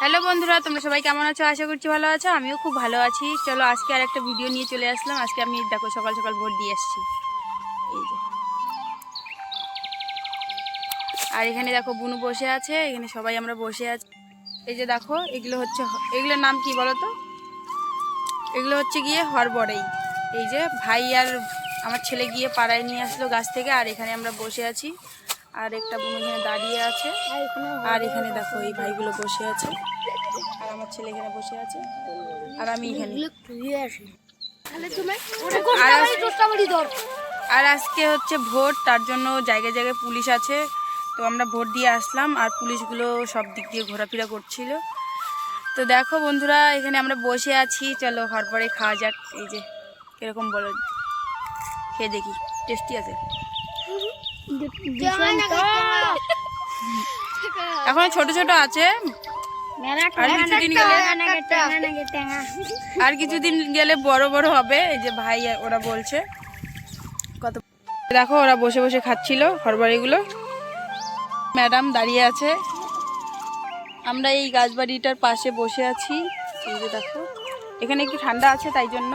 Hello বন্ধুরা, তোমরা সবাই কেমন আছো? আশা করছি ভালো আছো। আমিও খুব ভালো আছি। চলো আজকে আর একটা ভিডিও নিয়ে চলে আসলাম। আজকে আমি, দেখো, সকাল সকাল ভোট দিয়ে আসছি এই যে। আর এখানে দেখো, বুনু বসে আছে। এখানে সবাই আমরা বসে আছি। এই যে দেখো, এগুলো হচ্ছে এগুলোর নাম কি বলো তো? এগুলো হচ্ছে গিয়ে হরবড়াই। এই যে ভাই আর আমার ছেলে গিয়ে পাড়ায় নিয়ে আসলো গাছ থেকে। আর এখানে আমরা বসে আছি। আর একটা বোন এখানে দাঁড়িয়ে আছে। আর এখানে দেখো এই ভাইগুলো বসে আছে। আর আমার ছেলে এখানে বসে আছে। আর আমি এখানে। আর আর আজকে হচ্ছে ভোট তার জন্য জায়গায় জায়গায় পুলিশ আছে। তো আমরা ভোট দিয়ে আসলাম আর পুলিশগুলো সব দিক দিয়ে ঘোরাফেরা করছিল। তো দেখো বন্ধুরা এখানে আমরা বসে আছি। চলো হরপরে খাওয়া যাক। এই যে কীরকম বলো? খেয়ে দেখি। টেস্টি আছে। এখন ছোট ছোট আছে। আর কিছুদিন গেলে আর কিছুদিন গেলে বড় বড় হবে এই যে ভাই ওরা বলছে। কত দেখো ওরা বসে বসে খাচ্ছিল হরবাড়িগুলো ম্যাডাম দাঁড়িয়ে আছে। আমরা এই গাছবাড়িটার পাশে বসে আছি। এই যে দেখো এখানে একটু ঠান্ডা আছে তাই জন্য।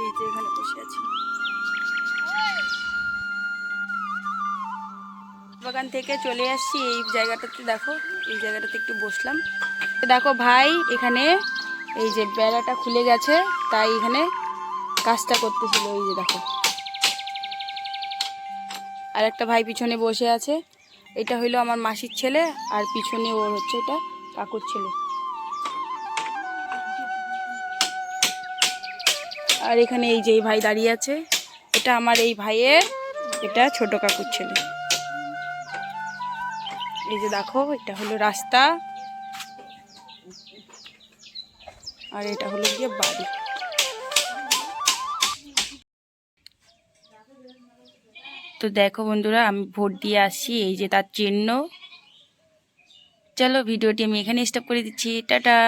এই যে এখানে বসে আছি। বাগান থেকে চলে আসছি। এই জায়গাটাতে দেখো, এই জায়গাটাতে একটু বসলাম। দেখো ভাই, এখানে এই যে বেড়াটা খুলে গেছে, তাই এখানে কাজটা করতেছিল, এই যে দেখো। আর একটা ভাই পিছনে বসে আছে। এটা হইল আমার মাসির ছেলে, আর পিছনে ওর হচ্ছে এটা কাকুর ছেলে। আর এখানে এই যে ভাই দাঁড়িয়ে আছে, এটা আমার এই ভাইয়ের, এটা ছোট কাকুর ছেলে। এই যে দেখো, এটা হলো রাস্তা। আর এটা হলো গিয়ে বাড়ি। তো দেখো বন্ধুরা, আমি ভোট দিয়ে আসি এই যে তার চিহ্ন। চলো, ভিডিওটি আমি এখানে স্টপ করে দিচ্ছি। টাটা!